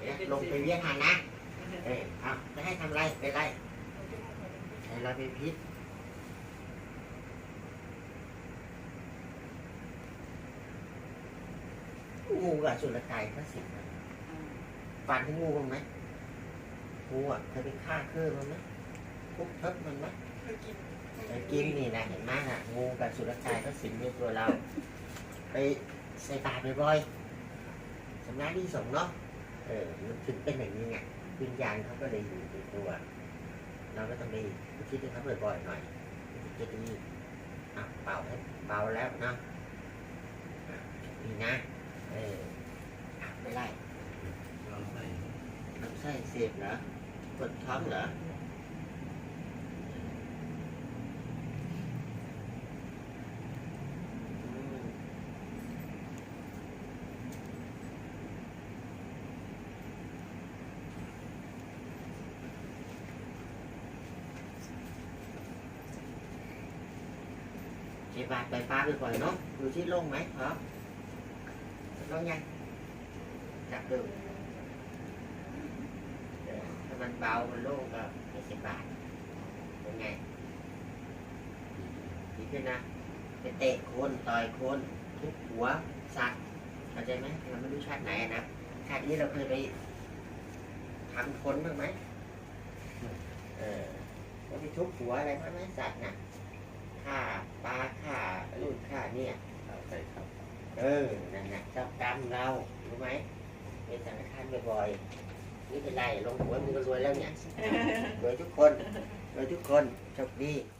เนี่ยลงไปเวียนหันนะ เออเอาจะให้ทำไรเป็นไรให้เราไปพิษงูกับสุรกายก็สิงนะฟันที่งูบ้างไหมงูอะเคยไปฆ่าเคยมันไหมทุบเพิบมันไหมเคยกินไปกินนี่นะเห็นไหมน่ะงูกับสุรกายก็สิงในตัวเรา ไปใส่ตาบ่อยๆสำนักที่สงเนาะ ออมันถึงเป็นอย่างนี้ไงวิญญาณเขาก็เลยอยู่ในตัว เราก็ต้องไปอุทิศให้เขาบ่อยๆหน่อยมันจะดีอะเป่าให้เป่าแล้วเนาะอะดีนะ เอออะไม่ได้เราใส่ลำไส้เสพเหรอปวดท้องเหรออื เจ็บบาดไปป้าไปก่อนเนาะดูที่โล่งไหมเหรอโล่งยังจับดูถ้ามันเบา มันโล่งก็ไม่สิบบาทเป็นไงดีขึ้นนะไปเตะโคนต่อยโคนทุบหัวสัตว์เข้าใจไหมเราไม่รู้ชาติไหนนะชาตินี้เราเคยไปทำคนบ้างไหมเออเราไปทุบหัวอะไรบ้างไหมสัตว์น่ะฆ่าปลา เนี่ยเราใส่ครับ เออนั่นน่ะเจ้ากรรมเรารู้ไหมเป็นสังฆทานบ่อยๆนี่เป็นไรลงหัวมึงก็รวยแล้วเนี่ยรวยทุกคนรวยทุกคนโชคดีส